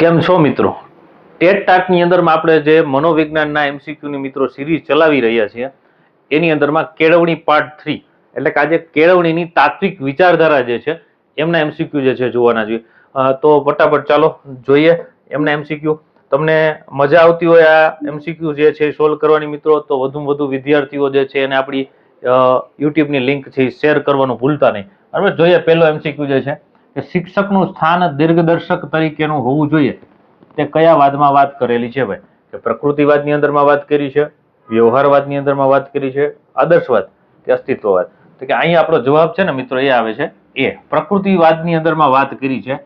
કેમ છો મિત્રો? ટેટ ટાટની અંદરમાં આપણે જે મનોવિજ્ઞાનના એમસીક્યુની મિત્રો સિરીઝ ચલાવી રહ્યા છીએ, એની અંદરમાં કેળવણી પાર્ટ થ્રી એટલે કે આજે કેળવણીની તાત્વિક વિચારધારા જે છે, એમના એમસીક્યુ જે છે જોવાના જોઈએ તો ફટાફટ ચાલો જોઈએ એમના એમસીક્યુ તમને મજા આવતી હોય આ એમસીક્યુ જે છે સોલ્વ કરવાની મિત્રો, તો વધુમાં વધુ વિદ્યાર્થીઓ જે છે એને આપણી યુટ્યુબની લિંક છે શેર કરવાનું ભૂલતા નહીં. બરાબર જોઈએ પહેલો એમસીક્યુ જે છે. કે શિક્ષકનું સ્થાન દીર્ઘદર્શક તરીકેનું હોવું જોઈએ. તે કયા વાદમાં વાત કરેલી છે ભાઈ? કે પ્રકૃતિવાદની અંદરમાં વાત કરી છે, વ્યવહારવાદની અંદરમાં વાત કરી છે, આદર્શવાદ કે અસ્તિત્વવાદ? તો કે અહીં આપણો જવાબ છે ને મિત્રો એ આવે છે, એ પ્રકૃતિવાદની અંદરમાં વાત કરી છે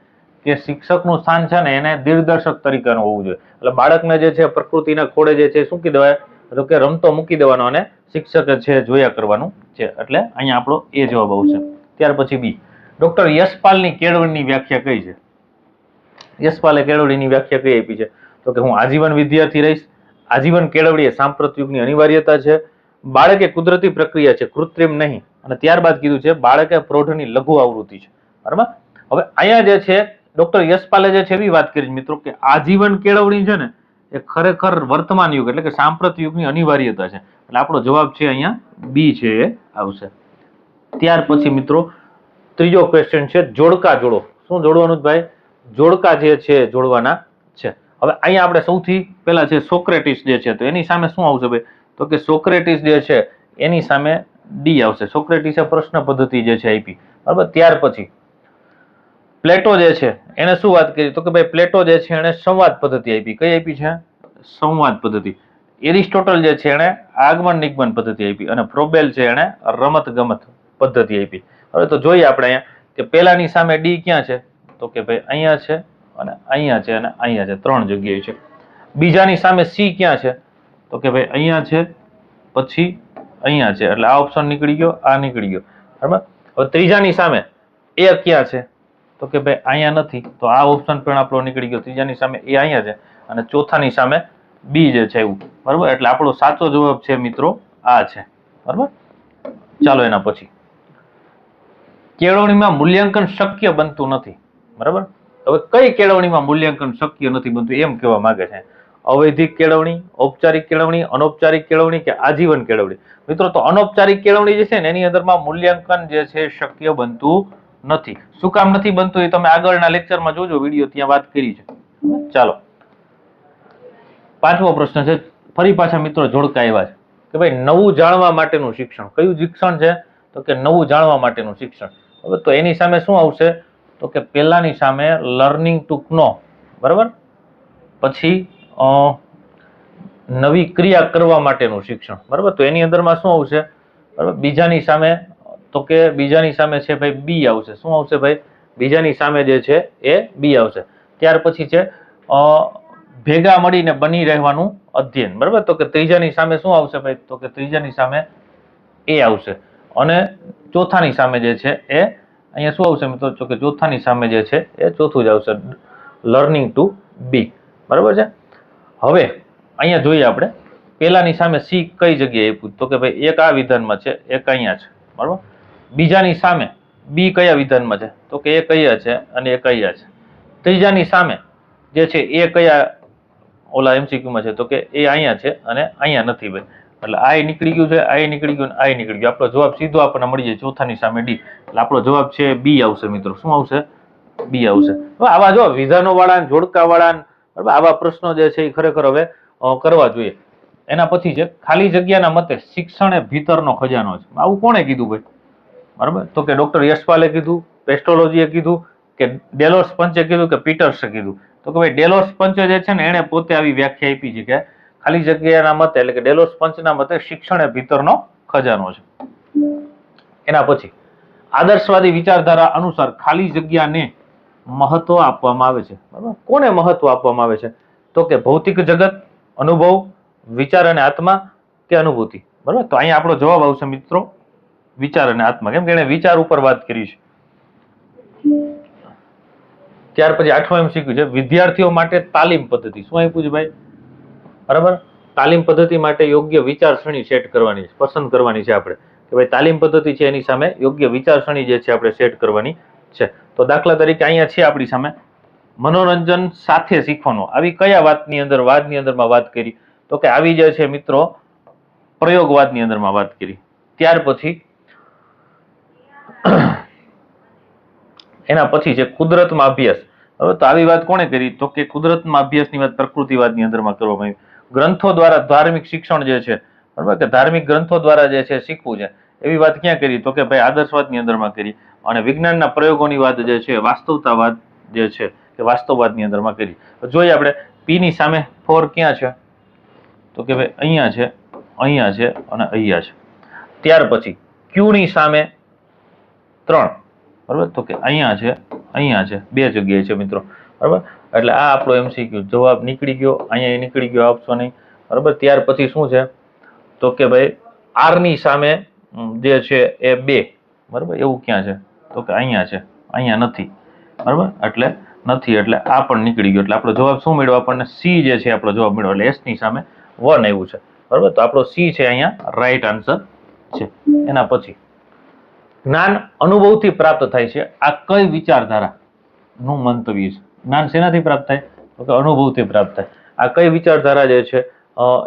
કે શિક્ષકનું સ્થાન છે ને એને દીર્ઘદર્શક તરીકેનું હોવું જોઈએ. એટલે બાળકને જે છે પ્રકૃતિના ખોળે જે છે શું કી દેવાય તો કે રમતો મૂકી દેવાનો અને શિક્ષક છે જોયા કરવાનું છે. એટલે અહીંયા આપણો એ જવાબ આવશે. ત્યાર પછી બી. ડોક્ટર યશપાલની કેળવણીની વ્યાખ્યા કઈ છે? યશપાલે કેળવણીની વ્યાખ્યા કઈ આપી છે? તો કે હું આજીવન વિદ્યાર્થી રહીશ. આજીવન કેળવણી એ સાંપ્રત યુગની અનિવાર્યતા છે. બાળક કુદરતી પ્રક્રિયા છે, કૃત્રિમ નહીં. અને ત્યારબાદ કીધું છે, બાળક એ પ્રૌઢની લઘુ આવૃત્તિ છે. બરાબર? હવે અહીંયા જે છે, ડોક્ટર યશપાલે જે છે, એવી વાત કરી મિત્રો, કે આજીવન કેળવણી છે ને, એ ખરેખર વર્તમાન યુગ એટલે કે સાંપ્રત યુગની અનિવાર્યતા છે. એટલે આપણો જવાબ છે અહીંયા બી છે એ આવશે. ત્યાર પછી, મિત્રો ત્રીજો ક્વેશ્ચન છે, જોડકા જોડો. શું જોડવાનું ભાઈ? જોડકા જે છે, જોડવાના છે. હવે અહીંયા આપણે સૌથી પહેલા છે, સોક્રેટિસ જે છે, તો એની સામે શું આવશે ભાઈ? તો કે સોક્રેટિસ જે છે, એની સામે ડી આવશે. સોક્રેટિસે પ્રશ્ન પદ્ધતિ જે છે આપી. બરાબર? ત્યાર પછી, પ્લેટો જે છે, એને શું વાત કરી? તો કે ભાઈ, પ્લેટો જે છે એને સંવાદ પદ્ધતિ આપી. કઈ આપી છે? સંવાદ પદ્ધતિ. એરિસ્ટોટલ જે છે, એણે આગમન નિગમન પદ્ધતિ આપી. અને પ્રોબેલ છે, એણે રમત ગમત પદ્ધતિ આપી. હવે તો જોઈએ આપણે અહીંયા કે પહેલાની સામે ડી ક્યાં છે? તો કે ભાઈ અહીંયા છે અને અહીંયા છે અને અહીંયા છે, ત્રણ જગ્યાએ છે. બીજાની સામે સી ક્યાં છે? તો કે ભાઈ અહીંયા છે, પછી અહીંયા છે. એટલે આ ઓપ્શન નીકળી ગયો, આ નીકળી ગયો. બરાબર? હવે ત્રીજાની સામે એ ક્યાં છે? તો કે ભાઈ અહીંયા નથી. તો આ ઓપ્શન પણ આપણો નીકળી ગયો. ત્રીજાની સામે એ અહીંયા છે અને ચોથાની સામે બી જે છે એવું. બરાબર? એટલે આપણો સાચો જવાબ છે મિત્રો આ છે. બરાબર? ચાલો એના પછી. કેળવણીમાં મૂલ્યાંકન શક્ય બનતું નથી. બરાબર? હવે કઈ કેળવણીમાં મૂલ્યાંકન શક્ય નથી બનતું એમ કહેવા માંગે છે. અવૈધિક કેળવણી, ઔપચારિક કેળવણી, અનૌપચારિક કેળવણી કે આજીવન કેળવણી? મિત્રો, તો અનૌપચારિક કેળવણી જે છે ને એની અંદરમાં મૂલ્યાંકન જે છે શક્ય બનતું નથી. શું કામ નથી બનતું એ તમે આગળના લેક્ચરમાં જોજો, વીડિયો ત્યાં વાત કરી છે. ચાલો. પાંચમો પ્રશ્ન છે, ફરી પાછા મિત્રો જોડકા એવા છે. કે ભાઈ નવું જાણવા માટેનું શિક્ષણ, કયું શિક્ષણ છે? તો કે નવું જાણવા માટેનું શિક્ષણ. હવે તો એની સામે શું આવશે? તો કે પહેલાની સામે લર્નિંગ ટુ નો, બરાબર? પછી નવી ક્રિયા કરવા માટેનું શિક્ષણ, બરાબર? તો એની અંદરમાં શું આવશે? બરાબર? બીજાની સામે, તો કે બીજાની સામે છે ભાઈ બી આવશે. શું આવશે ભાઈ? બીજાની સામે જે છે એ બી આવશે. ત્યાર પછી છે ભેગા મળીને બની રહેવાનું અધ્યયન, બરાબર? તો કે ત્રીજાની સામે શું આવશે ભાઈ? તો કે ત્રીજાની સામે એ આવશે. અને ચોથાની સામે જે છે એ અહીંયા શું આવશે મિત્રો? તો કે ચોથાની સામે જે છે એ ચોથું જ આવશે. લર્નિંગ ટુ બી બરાબર છે? હવે અહીંયા જોઈએ આપણે, પહેલાની સામે સી કઈ જગ્યાએ આપ્યું? તો કે ભાઈ એક આ વિધાનમાં છે, એક અહીંયા છે. બરાબર? બીજાની સામે બી કયા વિધાનમાં છે? તો કે એ કયા છે અને એ કયા છે. ત્રીજાની સામે જે છે એ કયા ઓલા એમસીક્યુમાં છે? તો કે એ અહીંયા છે અને અહીંયા નથી ભાઈ. એટલે આઈ નીકળી ગયું છે આઈ નીકળી ગયું આઈ નીકળી ગયું. આપણો જવાબ સીધો આપણને મળી જાય ચોથાની સામે ડી. એટલે આપણો જવાબ છે બી આવશે મિત્રો. શું આવશે? બી આવશે. હવે આવા જો વિધાનો વાળા જોડકા વાળા આવા પ્રશ્નો જે છે એ ખરેખર હવે કરવા જોઈએ. એના પછી છે, ખાલી જગ્યાના મતે શિક્ષણ એ ભીતરનો ખજાનો છે. આવું કોણે કીધું ભાઈ? બરાબર? તો કે ડોક્ટર યશપાલે કીધું, પેસ્ટ્રોલોજીએ કીધું, કે ડેલોસ પંચે કીધું, કે પીટર્સે કીધું. તો કે ભાઈ ડેલોસ પંચે જે છે ને, એણે પોતે આવી વ્યાખ્યા આપી છે કે ખાલી જગ્યાના મતે એટલે કે ડેલોસ પંચના મતે શિક્ષણ એ ભીતરનો ખજાનો છે. એના પછી આદર્શવાદી વિચારધારા અનુસાર ખાલી જગ્યાને મહત્વ આપવામાં આવે છે. બરાબર? કોને મહત્વ આપવામાં આવે છે? તો કે ભૌતિક જગત, અનુભવ, વિચાર અને આત્મા કે અનુભૂતિ. બરાબર? તો અહીંયા આપણો જવાબ આવશે મિત્રો, વિચાર અને આત્મા. કેમ કે એણે વિચાર ઉપર વાત કરી છે. ત્યાર પછી આઠમું એમ શીખ્યું છે, વિદ્યાર્થીઓ માટે તાલીમ પદ્ધતિ. શું આપ્યું છે ભાઈ? બરાબર? તાલીમ પદ્ધતિ માટે યોગ્ય વિચારસરણી સેટ કરવાની છે પસંદ કરવાની છે આપણે. કે ભાઈ તાલીમ પદ્ધતિ છે એની સામે યોગ્ય વિચારસરણી જે છે આપણે સેટ કરવાની છે. તો દાખલા તરીકે અહીંયા છે આપણી સામે મનોરંજન સાથે શીખવાનું. આવી કયા વાતની અંદર, વાદની અંદરમાં વાત કરી? તો કે આવી જે છે મિત્રો, પ્રયોગવાદની અંદરમાં વાત કરી. ત્યાર પછી એના પછી છે કુદરતમાં અભ્યાસ. હવે તો આવી વાત કોણે કરી? તો કે કુદરતમાં અભ્યાસની વાત પ્રકૃતિવાદની અંદરમાં કરવામાં આવી. ગ્રંથો દ્વારા ધાર્મિક શિક્ષણ જે છે, બરાબર? કે ધાર્મિક ગ્રંથો દ્વારા જે છે શીખવું છે, એવી વાત ક્યાં કરી? તો કે ભાઈ આદર્શવાદની અંદરમાં કરી અને વિજ્ઞાનના પ્રયોગોની વાત જે છે, વાસ્તવતાવાદ જે છે, કે વાસ્તવવાદની અંદરમાં કરી. જોઈએ આપણે પીની સામે ફોર ક્યાં છે? તો કે ભાઈ અહીંયા છે અહીંયા છે અને અહીંયા છે. ત્યાર પછી ક્યુની સામે ત્રણ. બરાબર? તો કે અહીંયા છે અહીંયા છે, બે જગ્યાએ છે મિત્રો. બરાબર? એટલે આ આપણો એમસીક્યુ જવાબ નીકળી ગયો, અહીંયા નીકળી ગયો, આપશો નહીં. બરાબર? ત્યાર પછી શું છે? તો કે ભાઈ આરની સામે જે છે એ બે. બરાબર? એવું ક્યાં છે? તો કે અહીંયા છે, અહીંયા નથી. બરાબર? એટલે નથી, એટલે આ પણ નીકળી ગયો. એટલે આપણો જવાબ શું મળ્યો આપણને? સી જે છે આપણો જવાબ મળ્યો. એટલે એસની સામે વન આવ્યું છે. બરાબર? તો આપણો સી છે અહીંયા રાઈટ આન્સર છે. એના પછી જ્ઞાન અનુભવથી પ્રાપ્ત થાય છે. આ કઈ વિચારધારાનું મંતવ્ય છે. જ્ઞાન શેનાથી પ્રાપ્ત થાય? તો કે અનુભવથી પ્રાપ્ત થાય. આ કઈ વિચારધારા જે છે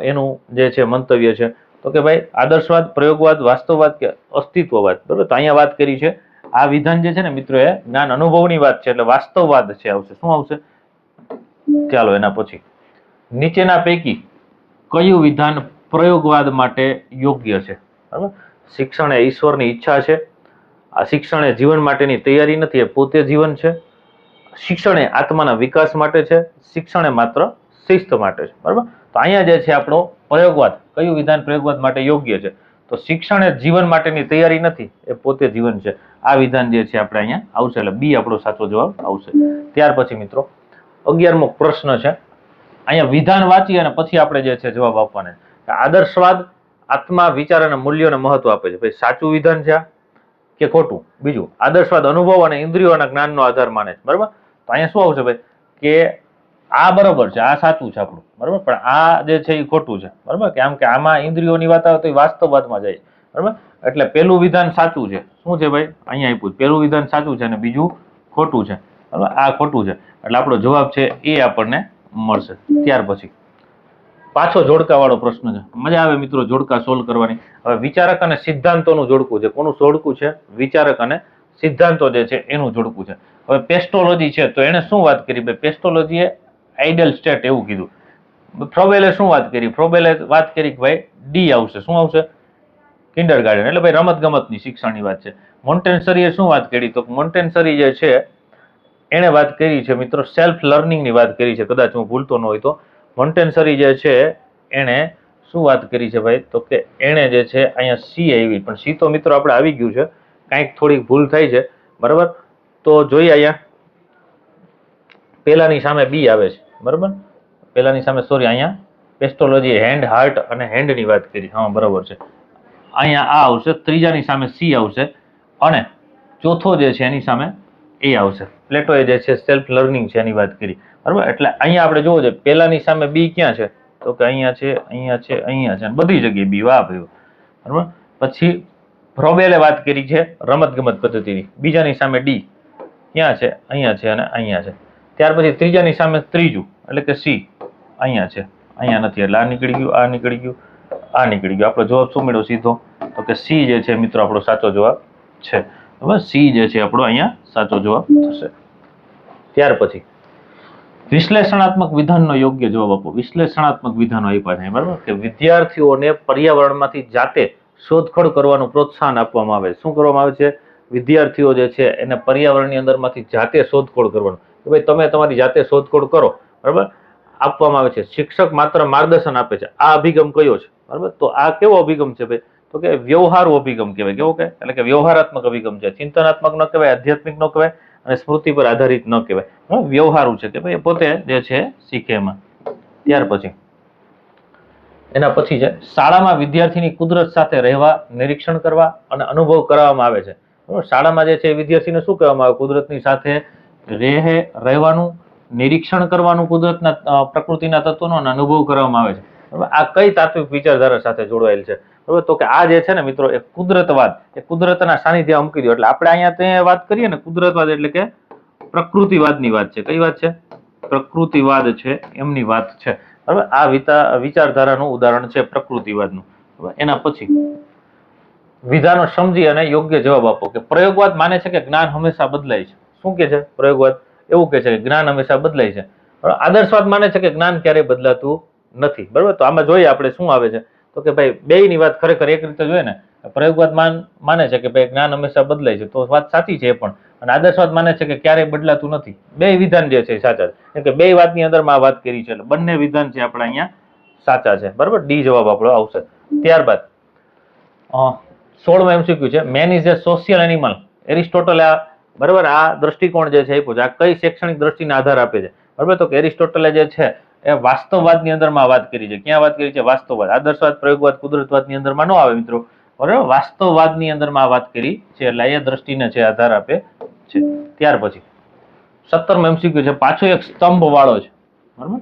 એનું જે છે મંતવ્ય છે. તો કે ભાઈ, આદર્શવાદ, પ્રયોગવાદ, વાસ્તવવાદ કે અસ્તિત્વવાદ? બરાબર? તો અહીંયા વાત કરી છે. આ વિધાન જે છે ને મિત્રો, એ જ્ઞાન અનુભવની વાત છે, એટલે વાસ્તવવાદ છે આવશે. શું આવશે? ચાલો એના પછી. નીચેના પૈકી કયું વિધાન પ્રયોગવાદ માટે યોગ્ય છે? બરાબર? શિક્ષણ એ ઈશ્વરની ઈચ્છા છે. આ શિક્ષણ એ જીવન માટેની તૈયારી નથી, એ પોતે જીવન છે. શિક્ષણ એ આત્માના વિકાસ માટે છે. શિક્ષણ એ માત્ર શિસ્ત માટે છે, બરાબર? તો અહીંયા જે છે આપણો પ્રયોગવાદ, કયું વિધાન પ્રયોગવાદ માટે યોગ્ય છે? તો શિક્ષણ એ જીવન માટેની તૈયારી નથી, એ પોતે જીવન છે. આ વિધાન જે છે આપણે અહીંયા આવશે, એટલે બી આપણો સાચો જવાબ આવશે. ત્યાર પછી મિત્રો, અગિયારમો પ્રશ્ન છે. અહીંયા વિધાન વાંચી અને પછી આપણે જે છે જવાબ આપવાના આદર્શવાદ આત્મા વિચાર અને મૂલ્યોને મહત્વ આપે છે. ભાઈ સાચું વિધાન છે આ? કે ખોટું, બીજું, આદર્શવાદ અનુભવ અને ઇન્દ્રિયોના જ્ઞાનનો આધાર માને છે, બરાબર? તો અહીંયા શું આવશે ભાઈ? કે આ બરોબર છે, આ સાચું છે આપણું, બરાબર? પણ આ જે છે એ ખોટું છે, બરાબર? કે આમ કે આમાં ઇન્દ્રિયોની વાત આવે તો એ વાસ્તવવાદમાં જાય બરાબર? એટલે પેલું વિધાન સાચું છે. શું છે ભાઈ? અહીંયા આપ્યું. પેલું વિધાન સાચું છે અને બીજું ખોટું છે, બરાબર? આ ખોટું છે. એટલે આપણો જવાબ છે એ આપણને મળશે. ત્યાર પછી. પાછો જોડકાવાળો પ્રશ્ન છે. મજા આવે મિત્રો જોડકા સોલ્વ કરવાની. હવે વિચારક અને સિદ્ધાંતોનું જોડકું છે. કોનું જોડકું છે? વિચારક અને સિદ્ધાંતો જે છે એનું જોડકું છે. હવે પેસ્ટોલોજી છે તો એને શું વાત કરી? ભાઈ, પેસ્ટોલોજીએ આઈડલ સ્ટેટ એવું કીધું. ફ્રોબેલે શું વાત કરી? ફ્રોબેલે વાત કરી કે ભાઈ ડી આવશે. શું આવશે? કિન્ડર ગાર્ડન એટલે ભાઈ રમત ગમતની શિક્ષણની વાત છે. મોન્ટેન્સરીએ શું વાત કરી? તો મોન્ટેન્સરી જે છે, એણે વાત કરી છે મિત્રો, સેલ્ફ લર્નિંગની વાત કરી છે. કદાચ હું ભૂલતો ન હોય તો. મોન્ટેન્સરી જે છે, એણે શું વાત કરી છે ભાઈ? તો કે એણે જે છે અહીંયા સી આવી. પણ સી તો મિત્રો આપણે આવી ગયું છે. કાંઈક થોડીક ભૂલ થઈ છે. બરાબર? તો જોઈએ અહીંયા. પહેલાંની સામે બી આવે છે. બરાબર? પહેલાંની સામે સોરી અહીંયા. પેસ્ટોલોજી હેન્ડ હાર્ટ અને હેન્ડની વાત કરી. હા, બરાબર છે. અહીંયા આ આવશે. ત્રીજાની સામે સી આવશે. અને ચોથો જે છે એની સામે એ આવશે. પ્લેટોએ જે છે સેલ્ફ લર્નિંગ છે, એની વાત કરી. બરાબર? એટલે અહીંયા આપણે જોવું છે પહેલાની સામે બી ક્યાં છે? તો કે અહીંયા છે અહીંયા છે અહીંયા છે. બધી જગ્યાએ બી વાહ ભાઈ બરાબર? પછી ફ્રોબેલે વાત કરી છે રમત ગમત પદ્ધતિની. બીજાની સામે ડી ક્યાં છે? અહીંયા છે અને અહીંયા છે. ત્યાર પછી ત્રીજાની સામે ત્રીજું, એટલે કે સી અહીંયા છે, અહીંયા નથી. એટલે આ નીકળી ગયું, આ નીકળી ગયું, આ નીકળી ગયું. આપણો જવાબ શું મળ્યો સીધો? તો કે સી જે છે, મિત્રો, આપણો સાચો જવાબ છે. બરાબર સી જે છે આપણો અહીંયા સાચો જવાબ થશે. ત્યાર પછી, વિશ્લેષણાત્મક વિધાનનો યોગ્ય જવાબ આપો. વિશ્લેષણાત્મક વિધાનો આપ્યા છે બરાબર? કે વિદ્યાર્થીઓને પર્યાવરણમાંથી જાતે શોધખોળ કરવાનું પ્રોત્સાહન આપવામાં આવે. શું કરવામાં આવે છે? વિદ્યાર્થીઓ જે છે એને પર્યાવરણની અંદરમાંથી જાતે શોધખોળ કરવાનું. કે ભાઈ તમે તમારી જાતે શોધખોળ કરો, બરાબર? આપવામાં આવે છે. શિક્ષક માત્ર માર્ગદર્શન આપે છે. આ અભિગમ કયો છે? બરાબર? તો આ કેવો અભિગમ છે ભાઈ? તો કે વ્યવહારુ અભિગમ કહેવાય. કેવો કે? એટલે કે વ્યવહારાત્મક અભિગમ છે. ચિંતનાત્મક ન કહેવાય, આધ્યાત્મિક ન કહેવાય અને સ્મૃતિ પર આધારિત ન કહેવાય? વ્યવહારુ છે કે ભાઈ પોતે જે છે શીખે એમાં. ત્યાર પછી. એના પછી છે, શાળામાં વિદ્યાર્થીની કુદરત સાથે રહેવા, નિરીક્ષણ કરવા અને અનુભવ કરાવવામાં આવે છે. શાળામાં જે છે વિદ્યાર્થીને શું કહેવામાં આવે? કુદરતની સાથે રહે રહેવાનું, નિરીક્ષણ કરવાનું કુદરતના પ્રકૃતિના તત્વોનો અને અનુભવ કરવામાં આવે છે. આ કઈ તાત્વિક વિચારધારા સાથે જોડાયેલ છે? બરાબર તો કે આ જે છે ને મિત્રો, એ કુદરતવાદ, એ કુદરતના સાનિધ્ય મૂકી દો. એટલે આપણે અહીંયા તે વાત કરીએ ને, કુદરતવાદ એટલે કે પ્રકૃતિવાદની વાત છે. કઈ વાત છે? પ્રકૃતિવાદ છે, એમની વાત છે. બરાબર આ વિચારધારાનું ઉદાહરણ છે પ્રકૃતિવાદનું? એના પછી વિધાનો સમજી અને યોગ્ય જવાબ આપો કે પ્રયોગવાદ માને છે કે જ્ઞાન હંમેશા બદલાય છે. શું કે છે પ્રયોગવાદ? એવું કે છે કે જ્ઞાન હંમેશા બદલાય છે. આદર્શવાદ માને છે કે જ્ઞાન ક્યારેય બદલાતું નથી. બરાબર? તો આમાં જોઈએ આપણે શું આવે છે. તો કે ભાઈ, બેયની વાત ખરેખર એક રીતે જોઈએ ને પ્રયોગવાદ માન, માને છે કે ભાઈ જ્ઞાન હંમેશા બદલાય છે. તો વાત સાચી છે પણ. અને આદર્શવાદ માને છે કે ક્યારેય બદલાતું નથી. બે વિધાન જે છે સાચા છે. કે બે વાતની અંદરમાં આ વાત કરી છે, એટલે બંને વિધાન છે આપણે અહીંયા સાચા છે. બરાબર? ડી જવાબ આપણો આવશે. ત્યારબાદ સોળમાં એમ શીખ્યું છે. Man is a social animal Aristotle આ, બરાબર? આ દ્રષ્ટિકોણ જે છે એ પૂછે આ કઈ શૈક્ષણિક દ્રષ્ટિને આધાર આપે છે? બરાબર? તો કે એરિસ્ટોટલે જે છે એ વાસ્તવવાદની અંદરમાં વાત કરી છે. ક્યાં વાત કરી છે? વાસ્તવવાદ. આદર્શવાદ, પ્રયોગવાદ, કુદરતવાદની અંદરમાં ન આવે મિત્રો. બરાબર? વાસ્તવવાદની અંદરમાં વાત કરી છે એટલે એ દ્રષ્ટિને છે આધાર આપે છે. ત્યાર પછી, સત્તરમાં એમસીક્યુ છે. પાછો એક સ્તંભ વાળો છે. બરાબર?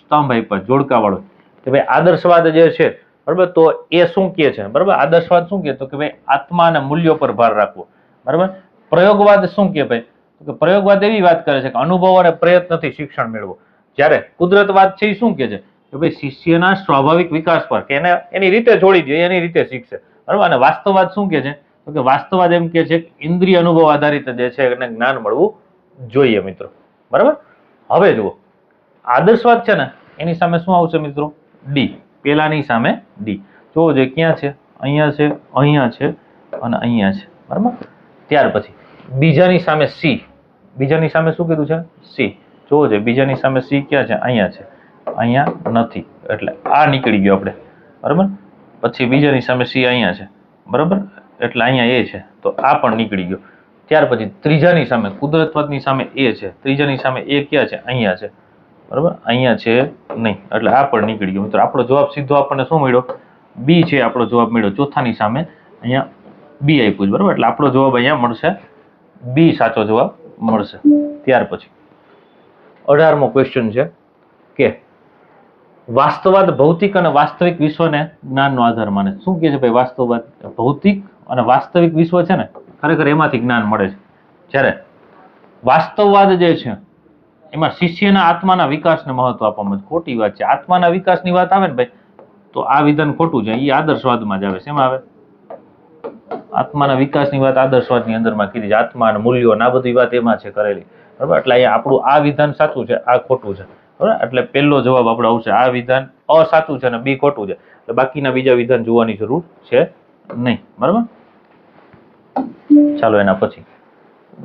સ્તંભ આપ્યો જોડકા વાળો કે ભાઈ આદર્શવાદ જે છે, બરાબર? તો એ શું કહે છે? બરાબર? આદર્શવાદ શું કહે? તો કે ભાઈ આત્મા અને મૂલ્યો પર ભાર રાખવો. બરાબર? પ્રયોગવાદ શું કહે ભાઈ? તો કે પ્રયોગવાદ એવી વાત કરે છે કે અનુભવ અને પ્રયત્નથી શિક્ષણ મેળવો. જ્યારે કુદરતવાદ છે એ શું કહે છે? કે ભાઈ શિષ્યના સ્વાભાવિક વિકાસ પર, કે એને એની રીતે છોડી દે, એની રીતે શીખશે. બરાબર? અને વાસ્તવવાદ શું કહે છે? તો કે વાસ્તવવાદ એમ કે છે કે ઇન્દ્રિય અનુભવ આધારિત જે છે એને જ્ઞાન મળવું જોઈએ મિત્રો. બરાબર? હવે જુઓ. આદર્શવાદ છે ને, એની સામે શું આવશે મિત્રો? ડી પેલાની સામે ડી જોવો જોઈએ ક્યાં છે? અહીંયા છે અહીંયા છે અને અહીંયા છે. બરાબર? ત્યાર પછી, બીજાની સામે સી બીજાની સામે શું કીધું છે? સી જોવો છે બીજાની સામે સી ક્યાં છે, અહીંયા છે. અહીંયા નથી. એટલે આ નીકળી ગયો આપણે. બરાબર? પછી બીજાની સામે સી અહીંયા છે. બરાબર? એટલે અહીંયા એ છે. તો આ પણ નીકળી ગયો. ત્યાર પછી ત્રીજાની સામે, કુદરતવાદની સામે એ છે. ત્રીજાની સામે એ ક્યાં છે? અહીંયા છે. બરાબર? અહીંયા છે નહીં. એટલે આ પણ નીકળી ગયો. મિત્રો, આપણો જવાબ સીધો આપણને શું મળ્યો? બી છે આપણો જવાબ મળ્યો. ચોથાની સામે અહીંયા બી આપ્યું છે. બરાબર? એટલે આપણો જવાબ અહીંયા મળશે. બી સાચો જવાબ મળશે. ત્યાર પછી. અઢારમો ક્વેશ્ચન છે કે વાસ્તવવાદ ભૌતિક અને વાસ્તવિક વિશ્વને જ્ઞાનનો આધાર માને શું કહે છે ભાઈ વાસ્તવવાદ? ભૌતિક અને વાસ્તવિક વિશ્વ છે ને, ખરેખર એમાંથી જ્ઞાન મળે છે. જ્યારે વાસ્તવવાદ જે છે, એમાં શિષ્યના આત્માના વિકાસને મહત્વ આપવામાં. ખોટી વાત છે. આત્માના વિકાસની વાત આવે ને ભાઈ, તો આ વિધાન ખોટું છે. એ આદર્શવાદમાં જ આવે શેમાં આવે? આત્માના વિકાસની વાત આદર્શવાદની અંદરમાં કીધી છે. આત્મા અને મૂલ્યો આ બધી વાત એમાં છે કરેલી. બરાબર? એટલે અહીંયા આપણું આ વિધાન સાચું છે, આ ખોટું છે. બરાબર? એટલે પહેલો જવાબ આપણો આવશે, આ વિધાન અ સાચું છે અને બી ખોટું છે. એટલે બાકીના બીજા વિધાન જોવાની જરૂર છે નહીં. બરાબર? ચાલો એના પછી.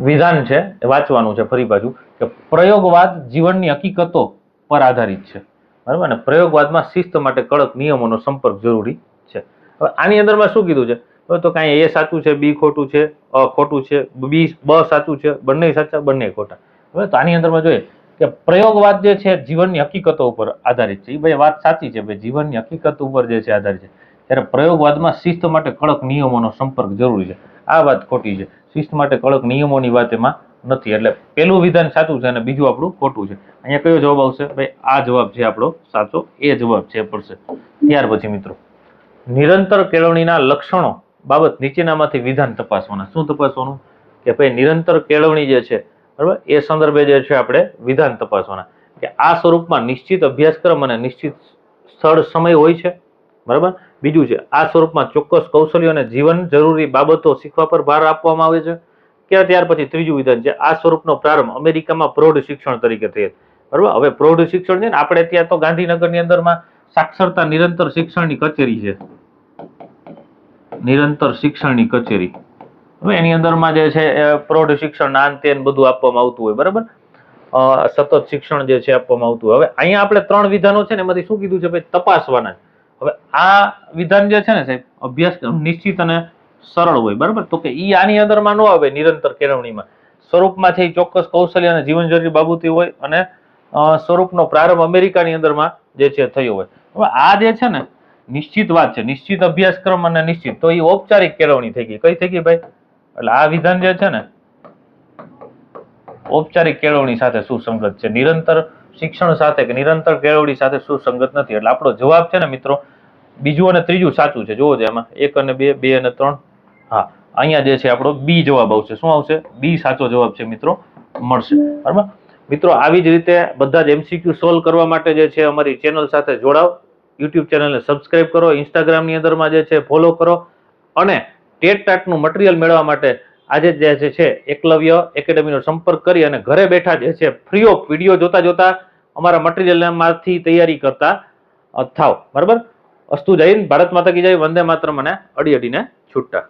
વિધાન છે, એ વાંચવાનું છે ફરી પાછું, કે પ્રયોગવાદ જીવનની હકીકતો પર આધારિત છે. બરાબર? અને પ્રયોગવાદમાં શિસ્ત માટે કડક નિયમોનો સંપર્ક જરૂરી છે. હવે આની અંદરમાં શું કીધું છે? તો કાંઈ એ સાચું છે, બી ખોટું છે, અ ખોટું છે, બી બ સાચું છે, બંને સાચા, બંને ખોટા. હવે તો આની અંદરમાં જોઈએ કે પ્રયોગવાદ જે છે જીવનની હકીકતો ઉપર આધારિત છે. એ ભાઈ વાત સાચી છે, ભાઈ જીવનની હકીકત ઉપર જે છે આધારિત છે. ત્યારે પ્રયોગવાદમાં શિસ્ત માટે કડક નિયમોનો સંપર્ક જરૂરી છે. આ વાત ખોટી છે. શિસ્ત માટે કડક નિયમોની વાત એમાં નથી. એટલે પેલું વિધાન સાચું છે અને બીજું આપણું ખોટું છે. અહીંયા કયો જવાબ આવશે? ભાઈ આ જવાબ છે આપણો સાચો, એ જવાબ છે પડશે. ત્યાર પછી મિત્રો, નિરંતર કેળવણીના લક્ષણો બાબત નીચેનામાંથી વિધાન તપાસવાના. શું તપાસવાનું? કે ભાઈ નિરંતર કેળવણી જે છે, બરાબર, એ સંદર્ભે જે છે આપણે વિધાન તપાસવાના. કે આ સ્વરૂપમાં નિશ્ચિત અભ્યાસક્રમ અને નિશ્ચિત સ્થળ સમય હોય છે, બરાબર? બીજું છે, આ સ્વરૂપમાં ચોક્કસ કૌશલ્યો અને જીવન જરૂરી બાબતો શીખવા પર ભાર આપવામાં આવે છે. કે ત્યાર પછી ત્રીજું વિધાન છે, આ સ્વરૂપનો પ્રારંભ અમેરિકામાં પ્રૌઢ શિક્ષણ તરીકે થયેલ, બરાબર? હવે પ્રૌઢ શિક્ષણ છે ને, આપણે ત્યાં તો ગાંધીનગરની અંદરમાં સાક્ષરતા નિરંતર શિક્ષણની કચેરી છે. નિરંતર શિક્ષણની કચેરી. હવે એની અંદરમાં જે છે, એ પ્રૌઢ શિક્ષણ ના અંતે બધું આપવામાં આવતું હોય, બરાબર? સતત શિક્ષણ જે છે, આપવામાં આવતું હોય. હવે અહીંયા આપણે ત્રણ વિધાનો છે ને, એમાંથી શું કીધું છે ભાઈ? તપાસવાના હવે આ વિધાન જે છે ને સાહેબ અભ્યાસક્રમ નિશ્ચિત અને સરળ હોય, બરાબર? તો કે ઈ આની અંદરમાં ન આવે નિરંતર કેળવણીમાં. સ્વરૂપમાં છે ચોક્કસ કૌશલ્ય અને જીવન જરૂરી બાબતી હોય અને સ્વરૂપનો પ્રારંભ અમેરિકાની અંદરમાં જે છે, થયો હોય. હવે આ જે છે ને નિશ્ચિત વાત છે, નિશ્ચિત અભ્યાસક્રમ અને નિશ્ચિત. તો એ ઔપચારિક કેળવણી થઈ ગઈ. કઈ થઈ ગઈ ભાઈ? એટલે આ વિધાન જે છે ને, ઔપચારિક કેળવણી સાથે સુસંગત છે. નિરંતર શિક્ષણ સાથે કે નિરંતર કેળવણી સાથે સુસંગત નથી. એટલે આપણો જવાબ છે ને મિત્રો, બીજું અને ત્રીજું સાચું છે. જોવો છે એમાં એક અને બે બે અને ત્રણ. હા, અહીંયા જે છે આપણો બી જવાબ આવશે. શું આવશે? બી સાચો જવાબ છે મિત્રો, મળશે. બરાબર? મિત્રો, આવી જ રીતે બધા જ એમસીક્યુ સોલ્વ કરવા માટે જે છે અમારી ચેનલ સાથે જોડાઓ યુટ્યુબ ચેનલને સબસ્ક્રાઇબ કરો ઇન્સ્ટાગ્રામની અંદરમાં જે છે ફોલો કરો અને ટેટ ટાટનું મટીરિયલ મેળવવા માટે આજે જ છે, એકલવ્ય એકેડમીનો સંપર્ક કરી અને ઘરે બેઠા જે છે ફ્રી ઓફ વીડિયો જોતા જોતા અમારા મટીરિયલમાંથી તૈયારી કરતા થાવ બરાબર? અસ્તુ જૈન ભારત માતા કી જય. વંદે માત્ર મને અડી અડીને છૂટતા